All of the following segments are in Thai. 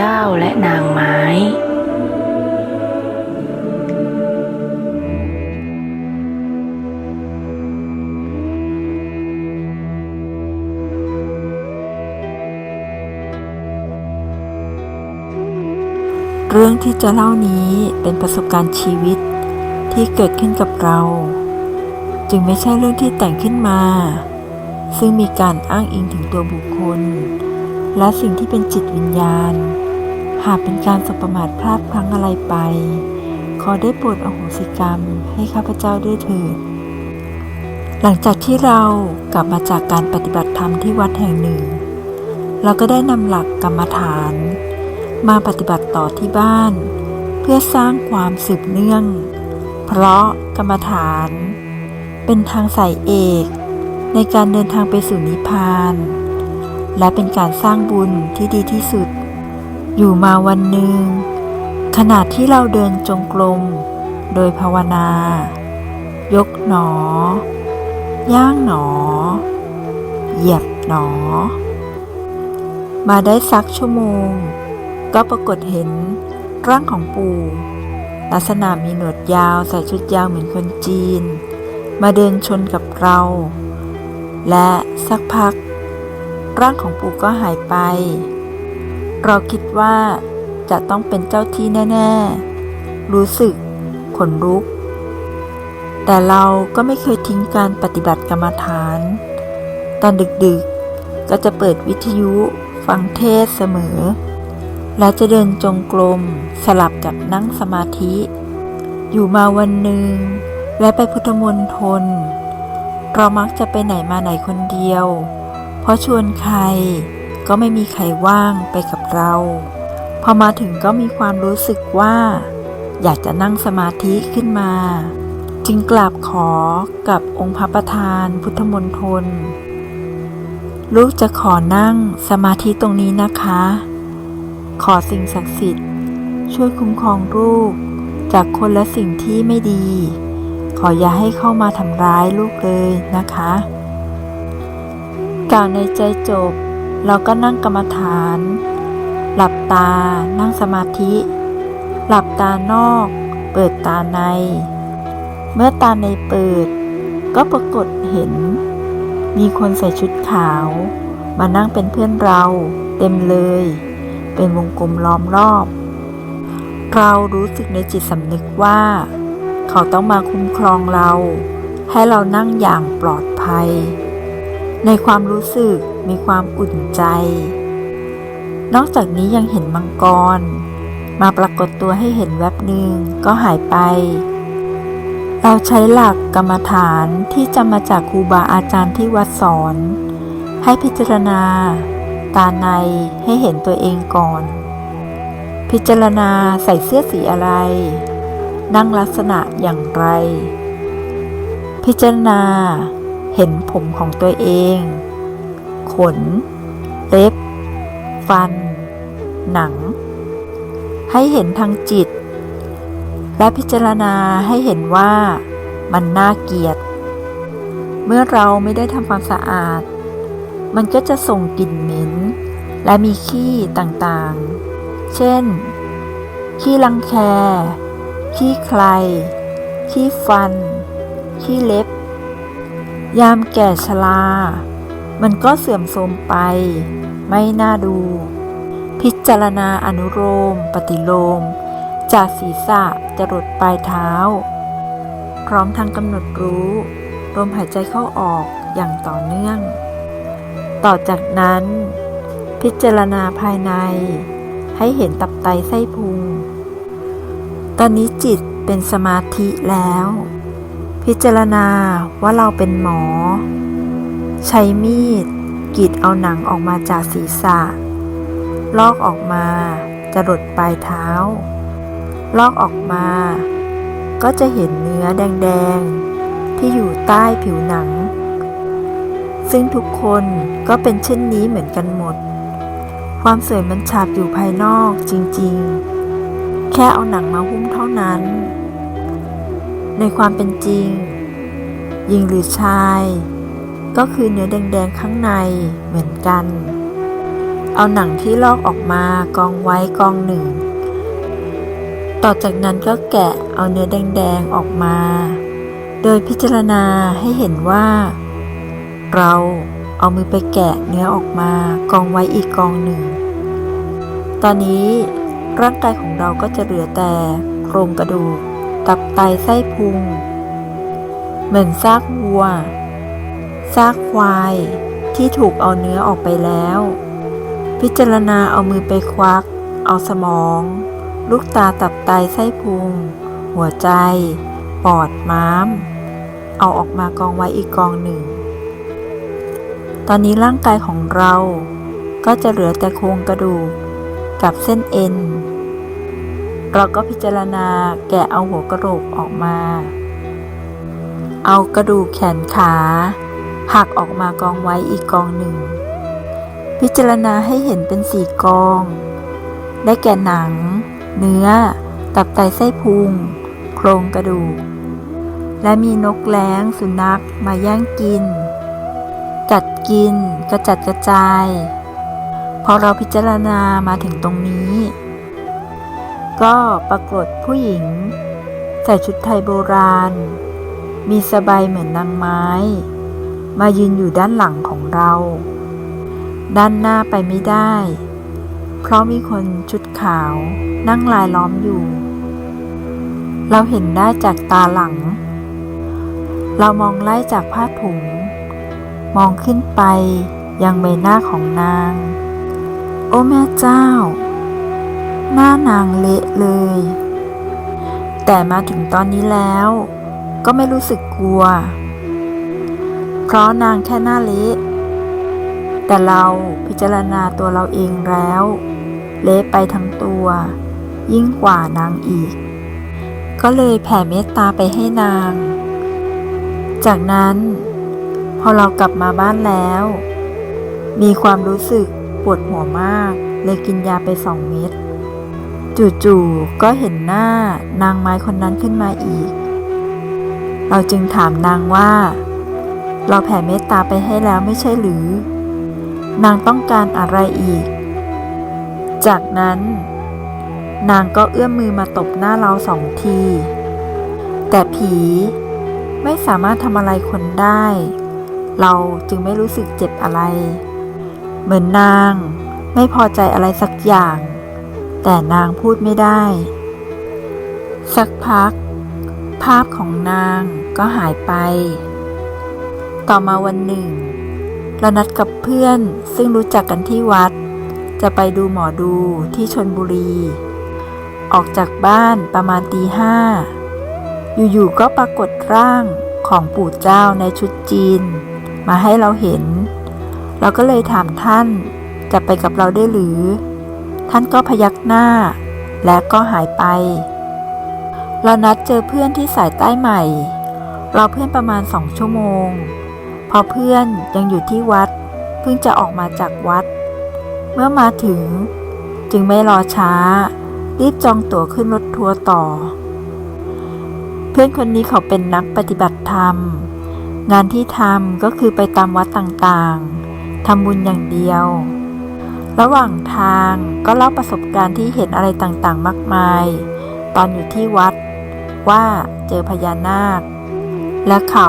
เจ้าและนางไม้ เรื่องที่จะเล่านี้เป็นประสบการณ์ชีวิตที่เกิดขึ้นกับเรา จึงไม่ใช่เรื่องที่แต่งขึ้นมา ซึ่งมีการอ้างอิงถึงตัวบุคคลและสิ่งที่เป็นจิตวิญญาณ หากเป็นการสบประมาทพลาดพลั้งอะไรไป ขอได้โปรดอโหสิกรรมให้ข้าพเจ้าด้วยเถิด หลังจากที่เรากลับมาจากการปฏิบัติธรรมที่วัดแห่งหนึ่ง เราก็ได้นำหลักกรรมฐาน มาปฏิบัติต่อที่บ้าน เพื่อสร้างความสืบเนื่อง เพราะกรรมฐาน เป็นทางสายเอกในการเดินทางไปสู่นิพพาน และเป็นการสร้างบุญที่ดีที่สุด อยู่มาวันหนึ่งขณะที่เราเดินจงกรมโดยภาวนา ยกหนอย่างหนอ เหยียบหนอ มาได้สักชั่วโมง ก็ปรากฏเห็นร่างของปู่ลักษณะมีหนวดยาวใส่ชุดยาวเหมือนคนจีน มาเดินชนกับเรา และสักพัก ร่างของปู่ก็หายไป เราคิดว่าจะต้องเป็นเจ้าที่แน่ ๆ รู้สึกขนลุก แต่เราก็ไม่เคยทิ้งการปฏิบัติกรรมฐาน ตอนดึกๆ ก็จะเปิดวิทยุฟังเทศเสมอ และจะเดินจงกรมสลับกับนั่งสมาธิ อยู่มาวันหนึ่ง และไปพุทธมณฑลเรามักจะไปไหนมาไหนคนเดียว เพราะชวนใครก็ไม่มีใครว่างไปกับ เรา พอมาถึงก็มีความรู้สึกว่า อยากจะนั่งสมาธิขึ้นมา จึงกราบขอกับองค์พระประธานพุทธมณฑลลูกจะขอนั่งสมาธิตรงนี้นะคะ ขอสิ่งศักดิ์สิทธิ์ ช่วยคุ้มครองลูกจากคนและสิ่งที่ไม่ดี ขออย่าให้เข้ามาทำร้ายลูกเลยนะคะกล่าวในใจจบ เราก็นั่งกรรมฐาน หลับตา นั่งสมาธิ หลับตานอก เปิดตาใน เมื่อตาในเปิด ก็ปรากฏเห็น มีคนใส่ชุดขาว มานั่งเป็นเพื่อนเรา เต็มเลย เป็นวงกลมล้อมรอบ เรารู้สึกในจิตสำนึกว่า เขาต้องมาคุ้มครองเรา ให้เรานั่งอย่างปลอดภัย ในความรู้สึกมีความอุ่นใจ นอกจากนี้ยังเห็นมังกร มาปรากฏตัวให้เห็นแวบหนึ่งก็หายไป เราใช้หลักกรรมฐานที่จำมาจากครูบาอาจารย์ที่วัดสอน ให้พิจารณา ตาในให้เห็นตัวเองก่อน พิจารณาใส่เสื้อสีอะไร นั่งลักษณะอย่างไร พิจารณาเห็นผมของตัวเอง ขน เล็บ ฟัน หนัง ให้เห็นทางจิต และพิจารณาให้เห็นว่ามันน่าเกลียด เมื่อเราไม่ได้ทำความสะอาด มันก็จะส่งกลิ่นเหม็น และมีขี้ต่างๆ เช่น ขี้รังแค ขี้ใคร ขี้ฟัน ขี้เล็บ ยามแก่ชรา มันก็เสื่อมโทรมไป ไม่น่าดู พิจารณาอนุโลมปฏิโลม จากศีรษะจรดปลายเท้า พร้อมทั้งกำหนดรู้ลมหายใจเข้าออกอย่างต่อเนื่อง ต่อจากนั้น พิจารณาภายใน ให้เห็นตับไตไส้พุง ตอนนี้จิตเป็นสมาธิแล้ว พิจารณาว่าเราเป็นหมอ ใช้มีด กรีดเอาหนังออกมาจากศีรษะ ลอกออกมา จะหลดปลายเท้า ลอกออกมา ก็จะเห็นเนื้อแดงๆ ที่อยู่ใต้ผิวหนัง ซึ่งทุกคนก็เป็นเช่นนี้เหมือนกันหมด ความสวยมันฉาบอยู่ภายนอกจริงๆ แค่เอาหนังมาหุ้มเท่านั้น ในความเป็นจริงหญิงหรือชาย ก็คือเนื้อแดงๆข้างในเหมือนกัน เอาหนังที่ลอกออกมากองไว้กองหนึ่ง ต่อจากนั้นก็แกะเอาเนื้อแดงๆออกมา โดยพิจารณาให้เห็นว่า เราเอามือไปแกะเนื้อออกมากองไว้อีกกองหนึ่ง ตอนนี้ร่างกายของเราก็จะเหลือแต่โครงกระดูก ตับไตไส้พุง เหมือนซากวัว ซากควายที่ถูกเอาเนื้อออกไปแล้ว พิจารณาเอามือไปควัก เอาสมอง ลูกตาตับไตไส้พุง หัวใจ ปอดม้าม เอาออกมากองไว้อีกกองหนึ่ง ตอนนี้ร่างกายของเราก็จะเหลือแต่โครงกระดูกกับเส้นเอ็น เราก็พิจารณาแกะเอาหัวกระโหลกออกมา เอากระดูกแขนขา หักออกมากองไว้อีกกองหนึ่ง พิจารณาให้เห็นเป็นสี่กอง ได้แก่หนัง เนื้อ ตับไตไส้พุง โครงกระดูก และมีนกแร้งสุนัขมาแย่งกิน กัดกิน กระจัดกระจาย พอเราพิจารณามาถึงตรงนี้ ก็ปรากฏผู้หญิง ใส่ชุดไทยโบราณ มีสบายเหมือนนางไม้ มายืนอยู่ด้านหลังของเรา ด้านหน้าไปไม่ได้ เพราะมีคนชุดขาวนั่งลายล้อมอยู่ เราเห็นได้จากตาหลัง เรามองไล่จากผ้าถุง มองขึ้นไปยังใบหน้าของนาง โอ้แม่เจ้า หน้านางเละเลย แต่มาถึงตอนนี้แล้ว ก็ไม่รู้สึกกลัว เพราะนางแค่หน้าเละแต่เราพิจารณาตัวเราเองแล้ว เละไปทั้งตัว ยิ่งกว่านางอีก ก็เลยแผ่เมตตาไปให้นาง จากนั้น พอเรากลับมาบ้านแล้ว มีความรู้สึกปวดหัวมาก เลยกินยาไปสองเม็ดจู่ๆก็เห็นหน้านางไม้คนนั้นขึ้นมาอีก เราจึงถามนางว่า เราแผ่เมตตาไปให้แล้วไม่ใช่หรือ นางต้องการอะไรอีก จากนั้น นางก็เอื้อมมือมาตบหน้าเราสองที แต่ผีไม่สามารถทำอะไรคนได้ เราจึงไม่รู้สึกเจ็บอะไร เหมือนนางไม่พอใจอะไรสักอย่าง แต่นางพูดไม่ได้ สักพัก ภาพของนางก็หายไป ต่อมาวันหนึ่ง เรานัดกับเพื่อนซึ่งรู้จักกันที่วัด จะไปดูหมอดูที่ชนบุรี ออกจากบ้านประมาณตีห้า อยู่ๆก็ปรากฏร่างของปู่เจ้าในชุดจีน มาให้เราเห็น เราก็เลยถามท่านจะไปกับเราได้หรือ ท่านก็พยักหน้า และก็หายไป เรานัดเจอเพื่อนที่สายใต้ใหม่ เราเพื่อนประมาณสองชั่วโมง อเพื่อนยังอยู่ที่วัด เพิ่งจะออกมาจากวัด เมื่อมาถึง จึงไม่รอช้า รีบจองตั๋วขึ้นรถทัวร์ต่อ เพื่อนคนนี้เขาเป็นนักปฏิบัติธรรม งานที่ทำก็คือไปตามวัดต่างๆทำบุญอย่างเดียว ระหว่างทางก็เล่าประสบการณ์ที่เห็นอะไรต่างๆ มากมาย ตอนอยู่ที่วัดว่าเจอพญานาค และเขา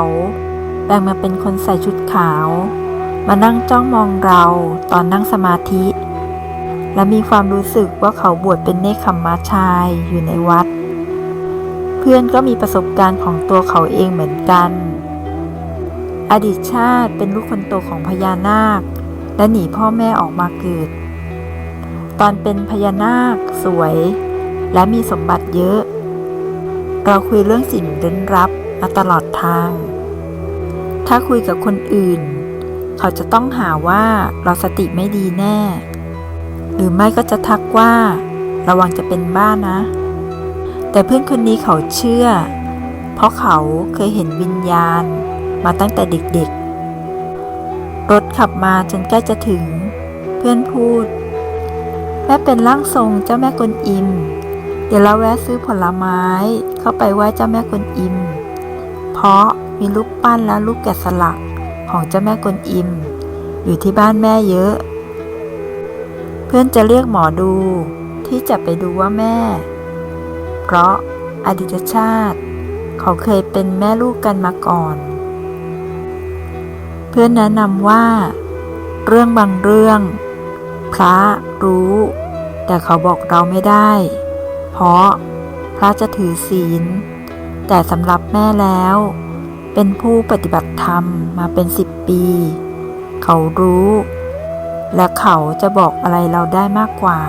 แปลงมาเป็นคนใส่ชุดขาว มานั่งจ้องมองเราตอนนั่งสมาธิ และมีความรู้สึกว่าเขาบวชเป็นเนคขมมาชายอยู่ในวัด เพื่อนก็มีประสบการณ์ของตัวเขาเองเหมือนกัน อดีตชาติเป็นลูกคนโตของพญานาค และหนีพ่อแม่ออกมาเกิด ตอนเป็นพญานาคสวย และมีสมบัติเยอะ เราคุยเรื่องสิ่งเร้นรับมาตลอดทาง ถ้าคุยกับคนอื่น เขาจะต้องหาว่าเราสติไม่ดีแน่ หรือไม่ก็จะทักว่า ระวังจะเป็นบ้านะ แต่เพื่อนคนนี้เขาเชื่อ เพราะเขาเคยเห็นวิญญาณมาตั้งแต่เด็กๆ รถขับมาจนใกล้จะถึง เพื่อนพูด แม่เป็นร่างทรงเจ้าแม่กวนอิม เดี๋ยวเราแวะซื้อผลไม้เข้าไปไหว้เจ้าแม่กวนอิม เพราะ มีรูปปั้นและรูปแกะสลักของเจ้าแม่กวนอิม อยู่ที่บ้านแม่เยอะ เพื่อนจะเรียกหมอดูที่จะไปดูว่าแม่ เพราะอดีตชาติ เขาเคยเป็นแม่ลูกกันมาก่อน เพื่อนแนะนำว่า เรื่องบางเรื่อง พระรู้ แต่เขาบอกเราไม่ได้ เพราะพระจะถือศีล แต่สำหรับแม่แล้ว เป็นผู้ปฏิบัติธรรมมาเป็นสิบปี เขารู้ และเขาจะบอกอะไรเราได้มากกว่า